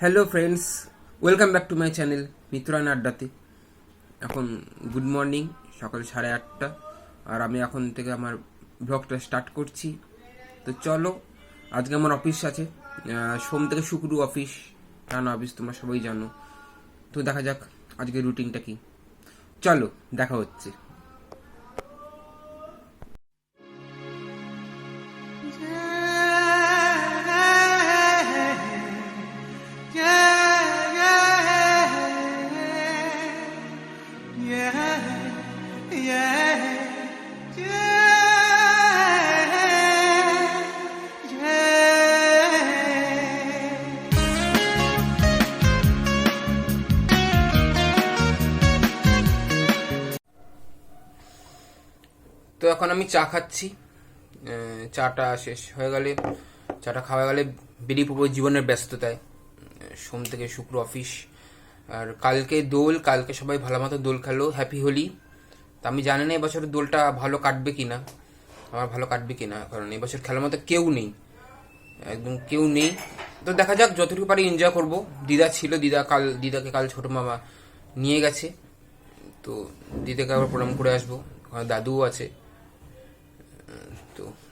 Hello friends welcome back to my channel Mitrayan আড্ডাতে এখন good morning সকাল সাড়ে আটটা। আর আমি এখন থেকে আমার ব্লগটা স্টার্ট করছি। তো চলো, আজকে আমার অফিস আছে। সোম থেকে শুক্র অফিস কেন অফিস তোমরা সবাই জানো। তো দেখা যাক আজকে রুটিনটা কি। চলো, দেখা হচ্ছে। আমি চা খাচ্ছি। চাটা শেষ হয়ে গেলে, চাটা খাওয়া গেলে বেরিয়ে পড়ব জীবনের ব্যস্ততায়। সোম থেকে শুক্র অফিস। আর কালকে দোল, কালকে সবাই ভালো মতো দোল খেলো, হ্যাপি হোলি। তা আমি জানি না এবছর দোলটা ভালো কাটবে কি না আমার ভালো কাটবে কি না কারণ এবছর খেলার মতো কেউ নেই। একদম কেউ নেই। তো দেখা যাক, যতটুকু পারি এনজয় করব। দিদা ছিল, দিদা কাল, দিদাকে কাল ছোট মামা নিয়ে গেছে। তো দিদাকে আবার প্রণাম করে আসব। দাদুও আছে।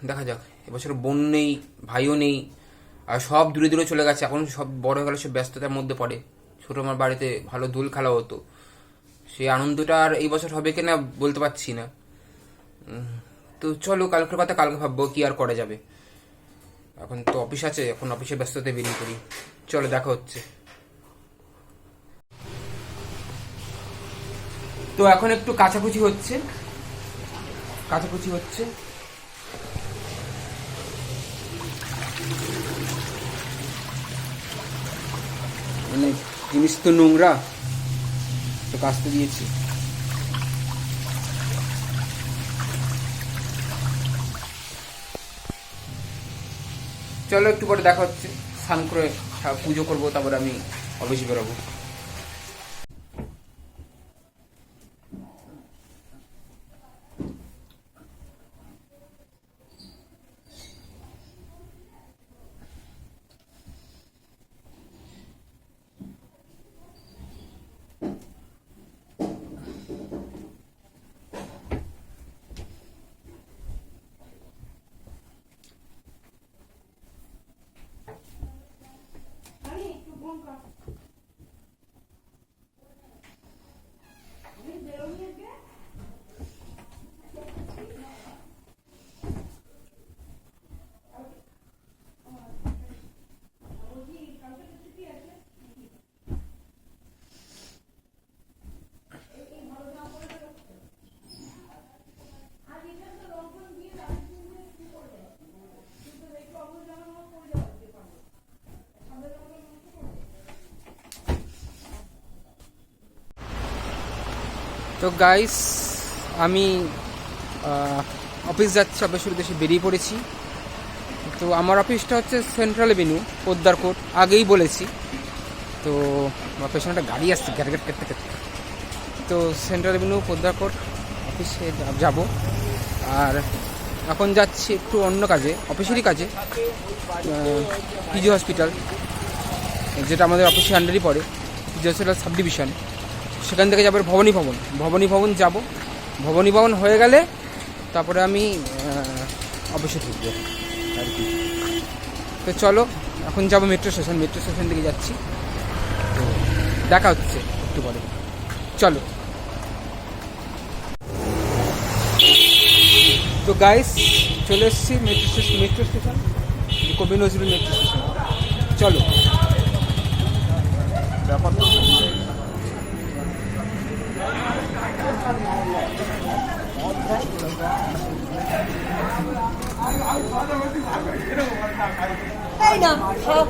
দেখা যাক, এবছর বোন নেই, ভাইও নেই, আর সব দূরে দূরে চলে গেছে, এখন সব বড় হয়ে গেলে সব ব্যস্ততার মধ্যে পড়ে। ছোট আমার বাড়িতে ভালো দোল খেলা হতো। সেই আনন্দটা আর এই বছর হবে কিনা বলতে পারছি না। তো চলো, কালকের কথা কালকে ভাববো কি আর করা যাবে। এখন তো অফিস আছে, এখন অফিসে ব্যস্ততায় বেরিয়ে পড়ি। চলো, দেখা হচ্ছে। তো এখন একটু কাচাকুচি হচ্ছে। কাচাকুচি হচ্ছে। মানে জিনিস তো নোংরা, তো কাচতে দিয়েছি। চলো একটু পরে দেখা হচ্ছে। স্নান করে পুজো করব, তারপরে আমি অফিসে বেরোবো। তো গাইস আমি অফিস যাচ্ছি অফিসের উদ্দেশ্যে বেরিয়ে পড়েছি। তো আমার অফিসটা হচ্ছে সেন্ট্রাল এভিনিউ পোদ্দার কোর্ট, আগেই বলেছি। তো আমার পেছনে একটা গাড়ি আসছে গ্যাট করতে করতে। তো সেন্ট্রাল এভিনিউ পোদ্দার কোর্ট অফিসে যাব। আর এখন যাচ্ছি একটু অন্য কাজে অফিসেরই কাজে পিজি হসপিটাল যেটা আমাদের অফিসের আন্ডারই পড়ে। পিজি হসপিটাল সাব ডিভিশন সেখান থেকে যাবে ভবনী ভবন। ভবনী ভবন যাব। ভবনী ভবন হয়ে গেলে তারপরে আমি অফিসে ঢুকবো আর কি। তো চলো, এখন যাব মেট্রো স্টেশন মেট্রো স্টেশন থেকে যাচ্ছি। তো দেখা হচ্ছে একটু পরে। চলো। তো গাইস চলে এসেছি মেট্রো স্টেশন মেট্রো স্টেশন কবি নজরুল মেট্রো স্টেশন চলো। এই না খাও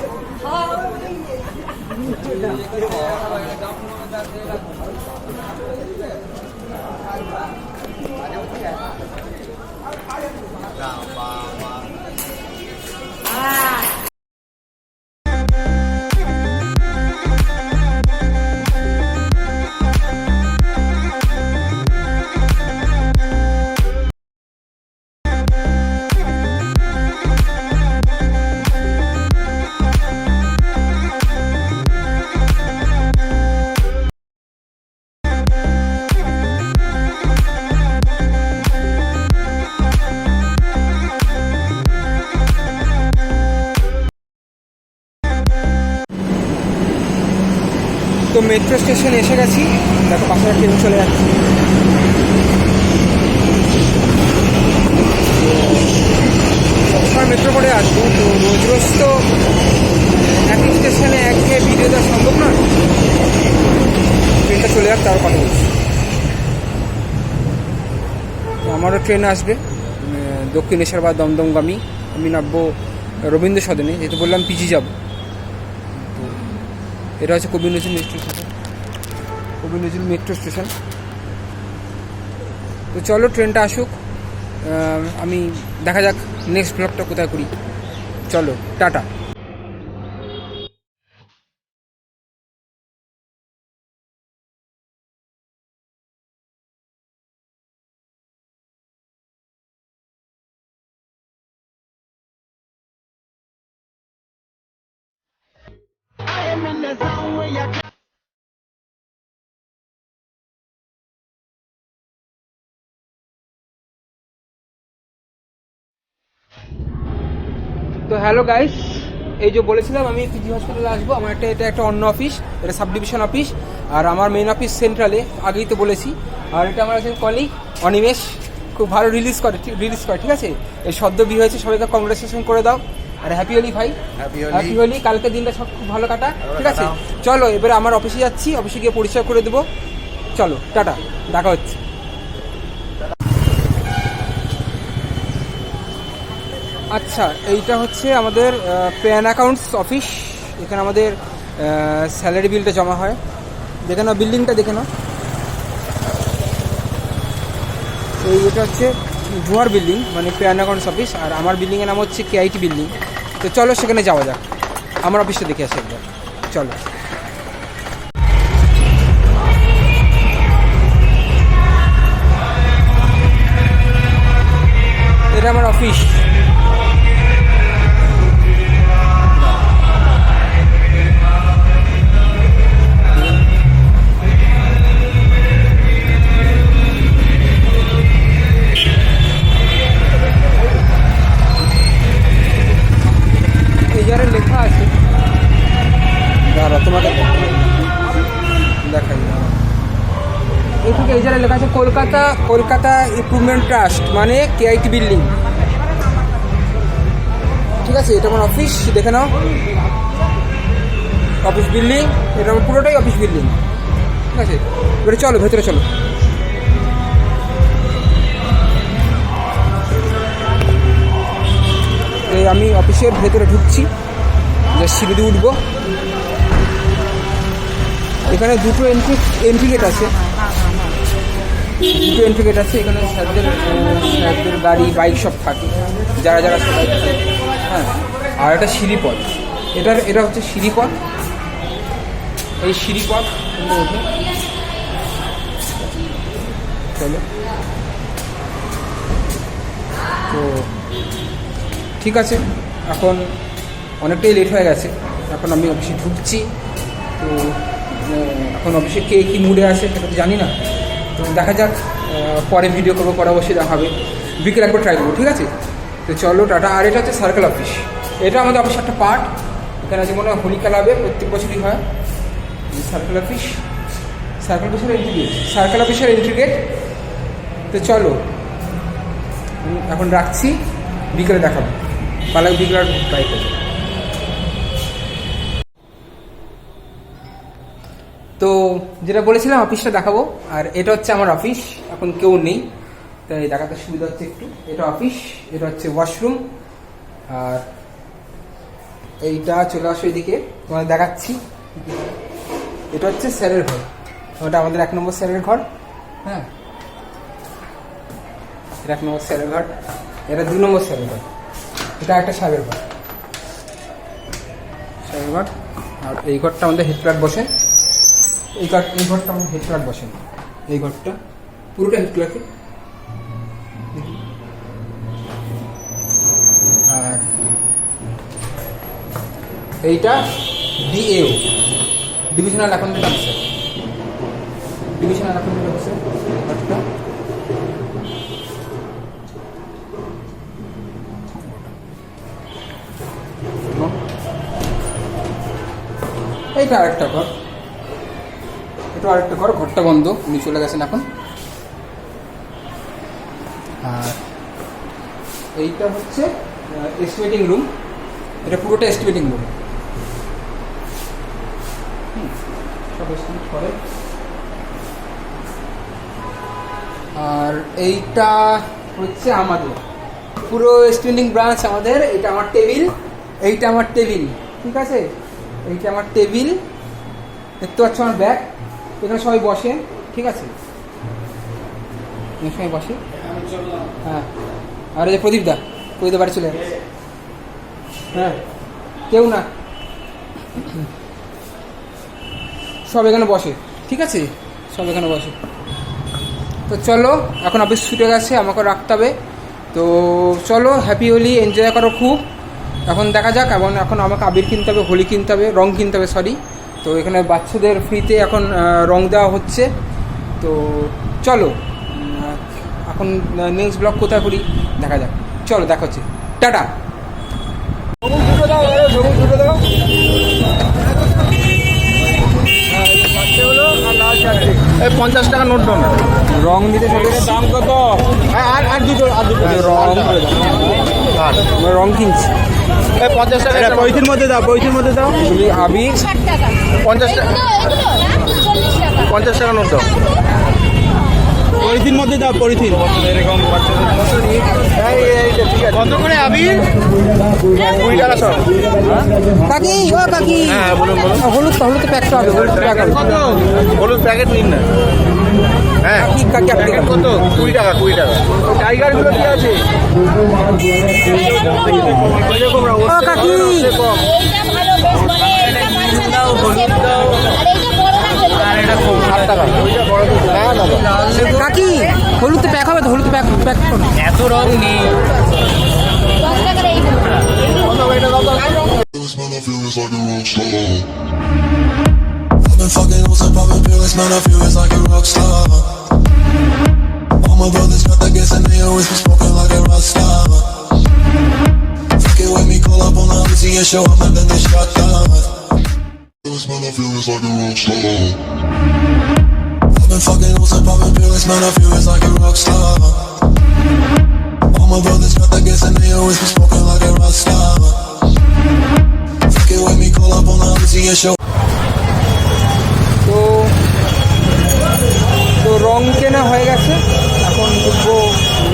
মেট্রো স্টেশনে এসে গেছি। দেখো, পাশে ট্রেন চলে যাচ্ছে। সবসময় মেট্রো করে আসব, তো রোজ রোজ তো একই স্টেশনে একঘেয়ে ভিডিও দেওয়া সম্ভব না ট্রেনটা চলে যাক তার কথা বলছি। আমারও ট্রেন আসবে। দক্ষিণেশ্বর বা দমদমগামী। আমি নামবো রবীন্দ্র সদনে, যেহেতু বললাম পিজি যাব। এটা হচ্ছে Kobi Nazrul metro Nazrul metro station তো চলো ট্রেনটা আসুক। আমি দেখা যাক নেক্সট ব্লগটা কোথায় করি। চলো, টাটা। তো হ্যালো গাইস এই যে বলেছিলাম আমি পিজি হসপিটালে আসব আমার একটা এটা একটা অন্য অফিস এটা সাব ডিভিশন অফিস আর আমার মেন অফিস সেন্ট্রালে আগেই তো বলেছি। আর এটা আমার একজন কলিগ অনিমেষ খুব ভালো রিলিজ করে রিলিজ করে ঠিক আছে? এই সদ্য বিয়ে হয়েছে সবাইকে কংগ্রেচুলেশন করে দাও। আর হ্যাপি হোলি ভাই। হ্যাপি হোলি কালকে দিনটা সব খুব ভালো কাটা ঠিক আছে? চলো এবারে আমার অফিসে যাচ্ছি অফিসে গিয়ে পরিচয় করে দেবো। চলো টাটা দেখা হচ্ছে। আচ্ছা এইটা হচ্ছে আমাদের প্যান অ্যাকাউন্টস অফিস। এখানে আমাদের স্যালারি বিলটা জমা হয়। দেখে নাও বিল্ডিংটা দেখে নাও। এই এটা হচ্ছে জুয়ার বিল্ডিং মানে প্যান অ্যাকাউন্টস অফিস। আর আমার বিল্ডিংয়ের নাম হচ্ছে কেআইটি বিল্ডিং তো চলো, সেখানে যাওয়া যাক। আমার অফিসটা দেখে আসি একবার। চলো। এটা আমার অফিস কলকাতা ইম্প্রুভমেন্ট ট্রাস্ট মানে কেআইটি বিল্ডিং ঠিক আছে, এটা আমার অফিস দেখে নাও। অফিস বিল্ডিং এটা আমার পুরোটাই অফিস বিল্ডিং ঠিক আছে, এবারে চলো, ভেতরে চলো। আমি অফিসের ভেতরে ঢুকছি। যে সিঁড়ি উঠবো। এখানে দুটো এন্ট্রি এন্ট্রি গেট আছে। দুটো গেট আছে এখানে স্যারদের স্যারদের গাড়ি, বাইক সব থাকে। যারা যারা সবাই হ্যাঁ আর একটা সিঁড়িপথ। এটার, এটা হচ্ছে সিঁড়িপথ। এই সিঁড়িপথ চলো। তো, ঠিক আছে। এখন অনেকটাই লেট হয়ে গেছে। এখন আমি অফিসে ঢুকছি। তো এখন অফিসে কে কী মুডে আছে সেটা তো জানি না। দেখা যাক পরে ভিডিও করব, পরে অবশ্যই দেখা হবে। বিকেল একবার ট্রাই করব, ঠিক আছে? তো চলো, টাটা। আর এটা হচ্ছে সার্কেল অফিস এটা আমাদের অফিসের একটা পার্ট এখানে আছে মনে হয় হোলি খেলা হবে প্রত্যেক বছরই হয়। সার্কেল অফিস সার্কেল অফিসের এন্ট্রি গেট সার্কেল অফিসের এন্ট্রি গেট তো চলো এখন রাখছি। বিকেলে দেখাবো। পালাক বিকেলে ট্রাই করব। তো যেটা বলেছিলাম অফিসটা দেখাবো। আর এটা হচ্ছে আমার অফিস এখন কেউ নেই, তাই দেখাতে সুবিধা হচ্ছে একটু। এটা অফিস এটা হচ্ছে ওয়াশরুম আর এইটা চলে আসো এদিকে, তোমাদের দেখাচ্ছি। এটা হচ্ছে স্যারের ঘর। ওটা আমাদের এক নম্বর স্যারের ঘর হ্যাঁ? এটা এক নম্বর স্যারের ঘর, এটা দু নম্বর স্যারের ঘর। এটা একটা স্যারের ঘর। স্যারের ঘর, আর এই ঘরটা আমাদের হেড বসে। এই ঘর এই ঘরটা আমার হেড ক্লার্ক বসেন। এই ঘরটা। পুরোটা হেড ক্লার্কে আর এইটা DAO divisional accountant officer divisional accountant officer এইটা আরেকটা ঘর। ছোট্ট আরেকটা ঘর, ঘরটা বন্ধ, উনি চলে গেছেন এখন। আর এইটা হচ্ছে এস্টিমেটিং রুম এটা পুরোটা এস্টিমেটিং রুম করে। আর এইটা হচ্ছে আমাদের। পুরো স্টুডেন্টিং ব্রাঞ্চ আমাদের এটা আমার টেবিল, এইটা আমার টেবিল, ঠিক আছে? এইটা আমার টেবিল, দেখতে পাচ্ছ আমার ব্যাগ। এখানে সবাই বসে, ঠিক আছে? এখানে সবাই বসে। হ্যাঁ। আর এই প্রদীপ দা প্রদীপ বাড়ি চলে হ্যাঁ। কেউ না। সব এখানে বসে, ঠিক আছে? সব এখানে বসে। তো চলো, এখন অফিস ছুটে গেছে, আমাকে রাখতে হবে। তো চলো হ্যাপি হোলি এনজয় করো খুব। এখন দেখা যাক, এখন এখন আমাকে আবির কিনতে হবে, হোলি কিনতে হবে, রং কিনতে হবে সরি তো এখানে বাচ্চাদের ফ্রিতে এখন রং দেওয়া হচ্ছে। তো চলো এখন নেক্সট ব্লগ কোথায় করি? দেখা যাক। চলো দেখা হচ্ছে। টাটা! পঞ্চাশ টাকা নোট দাও রং দিতে। দাম কত? আর আর দুটো আর দুটো। রং। আমরা রং কিনছি। এই পঞ্চাশ টাকা পঁয়ত্রির মধ্যে দাও পঁয়ত্রির মধ্যে দাও। আবির পঞ্চাশ টাকা। পঞ্চাশ টাকা নোট দাও। পলিথিন মধ্যে দাও পলিথিন কত করে আবির কুড়ি টাকা সব। কাকি ও কাকি। হ্যাঁ বলুন বলুন। হলুদ তো হলুদ প্যাকটা হবে হলুদ প্যাক হবে কত? হলুদ প্যাকেট নিন না। হ্যাঁ। কত? কুড়ি টাকা কুড়ি টাকা। টাইগারগুলো কি আছে? কাকি। হলুদ তো প্যাক হবে তো হলুদ প্যাক প্যাক করুন এত রং নেই। I feel it's like a rock star. Been fucking and popping pills, man, I feel it's like a rock star. All my brothers got that gas and they always be smoking like a rock star. Fucking with me, call up on the Uzi and show up, and then they shot down. This man, I feel it's like a rock star. I've been fucking and popping pills, man, I feel it's like a rock star. All my brothers got that gas and they always be smoking like a rock star. Fucking with me, call up on the Uzi and show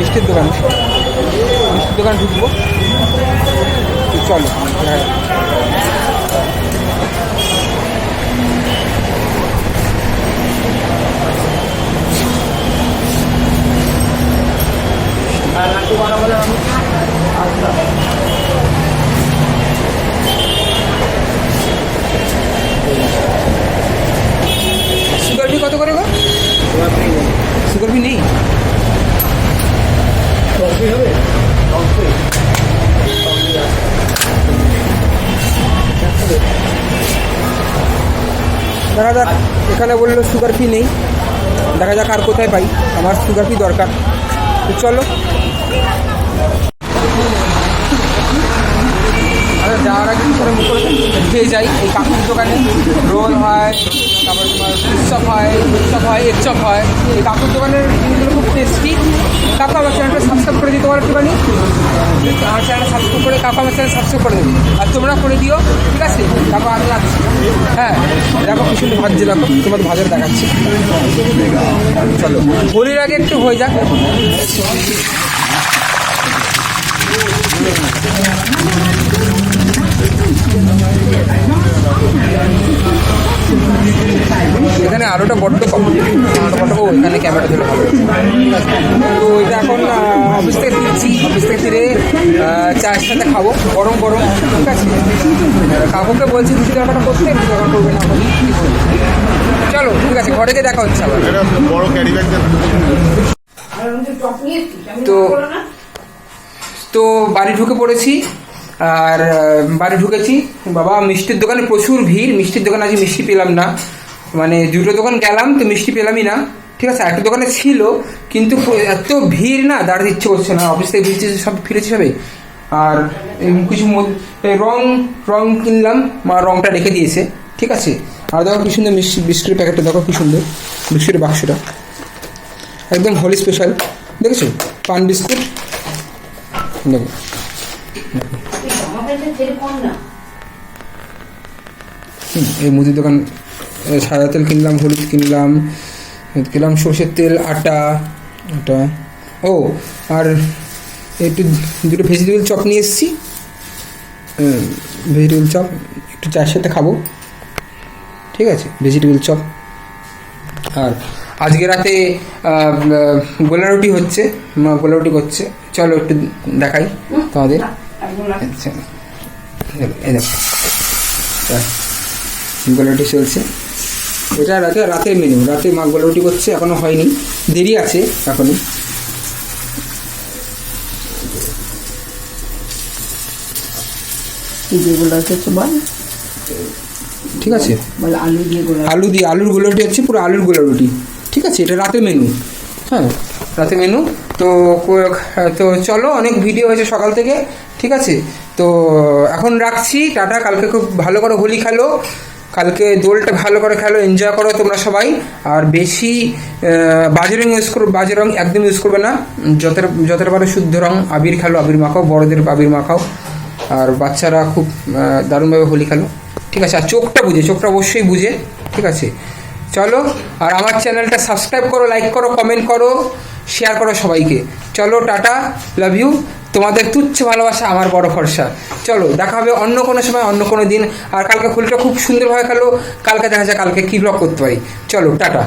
মিষ্টির দোকানে। মিষ্টির দোকানে ঢুকবো। চলো হ্যাঁ। Sugar ফি কত করে গো? Sugar ফি নেই? দেখা যাক, এখানে বলল সুগার ফি নেই। দেখা যাক আর কোথায় পাই। আমার সুগার ফি দরকার। চলো আচ্ছা যাওয়ার আগে করে মুখ খেয়ে যাই। এই কাকুর দোকানে রোল হয়, তারপর তোমার উৎসব হয় উৎসব হয় এরচপ হয়। এই কাকুর দোকানের জিনিসগুলো খুব টেস্টি কাকু আমার চ্যানেলটা সাবস্ক্রাইব করে দিতে পারো একটুখানি। আমার চ্যানেল সাবস্ক্রাইব করে কাকু আমার চ্যানেল সাবস্ক্রাইব করে দেবে। আর তোমরা করে দিও, ঠিক আছে? কাকু আমি আসছি হ্যাঁ দেখো কি সুন্দর ভাজছে, দেখো। তোমার ভাজার দেখাচ্ছি। চলো, হোলির আগে একটু হয়ে যাক। এখানে আলোটা বড্ড কম বড্ড ও এখানে ক্যামেরা ধরে ভালো ঠিক আছে তো এটা এখন অফিস থেকে ফিরছি। অফিস থেকে ফিরে চায়ের সাথে খাব। গরম গরম। ঠিক আছে? কাকুকে বলছি দুশো টাকাটা করতে দুশো টাকা করবে না চলো ঠিক আছে ঘরে গিয়ে দেখা হচ্ছে আবার। বড় ক্যারি ব্যাগ তো তো বাড়ি ঢুকে পড়েছি আর বাড়ি ঢুকেছি। বাবা মিষ্টির দোকানে প্রচুর ভিড়। মিষ্টির দোকানে আজ মিষ্টি পেলাম না। মানে দুটো দোকান গেলাম তো মিষ্টি পেলামই না। ঠিক আছে একটা দোকানে ছিল কিন্তু এত ভিড় না দাঁড়াতে ইচ্ছে করছে না। অফিস থেকে ফিরছি সব ফিরেছি সবাই আর কিছু রং রং কিনলাম মা রংটা রেখে দিয়েছে। ঠিক আছে? আর দেখো কি সুন্দর মিষ্টি বিস্কুটের প্যাকেটটা দেখো কি সুন্দর। বিস্কুটের বাক্সটা। একদম হোলি স্পেশাল দেখেছ? পান বিস্কুট। দেখো। হুম, এই মুদির দোকান সাদা তেল কিনলাম, হলুদ কিনলাম কিনলাম, সর্ষের তেল, আটা আটা। ও, আর একটু দুটো ভেজিটেবল চপ নিয়ে এসেছি। ভেজিটেবল চপ একটু চায়ের সাথে খাব। ঠিক আছে ভেজিটেবল চপ আর আজকে রাতে গোলা রুটি হচ্ছে গোলা রুটি করছে। চলো একটু দেখাই তোমাদের। আচ্ছা গোলা রুটি চলছে। এটা রাতে রাতের মেনু রাতে মা গোলা রুটি করছে এখনও হয়নি। দেরি আছে এখনও যেগুলো হচ্ছে বল। ঠিক আছে? আলু দিয়ে আলু দিয়ে আলুর গোলা রুটি হচ্ছে পুরো আলুর গোলা রুটি। ঠিক আছে এটা রাতের মেনু। হ্যাঁ রাতে মেনু। তো তো চলো অনেক ভিডিও হয়েছে সকাল থেকে। ঠিক আছে? তো এখন রাখছি টাটা কালকে খুব ভালো করে হোলি খেলো। কালকে দোলটা ভালো করে খেলো এনজয় করো তোমরা সবাই। আর বেশি বাজে রং ইউজ করো বাজে রং একদম ইউজ করবে না। যতের যতটা পারো শুদ্ধ রং, আবির খেলো, আবির মাখাও, বড়দের আবির মাখাও। আর বাচ্চারা খুব দারুণভাবে হোলি খেলো। ঠিক আছে, আর চোখটা বুঝে, চোখটা অবশ্যই বুঝে। ঠিক আছে, চলো। আর আমার চ্যানেলটা সাবস্ক্রাইব করো লাইক করো কমেন্ট করো শেয়ার করো সবাইকে। চলো, টাটা লাভ ইউ তোমাদের তুচ্ছ ভালোবাসা, আমার বড় ভরসা। চলো, দেখা হবে অন্য কোনো সময়, অন্য কোনো দিন। আর কালকে খুলিটা খুব সুন্দরভাবে খেলো কালকে দেখা যায় কালকে কী ব্লক করতে পারি। চলো, টাটা।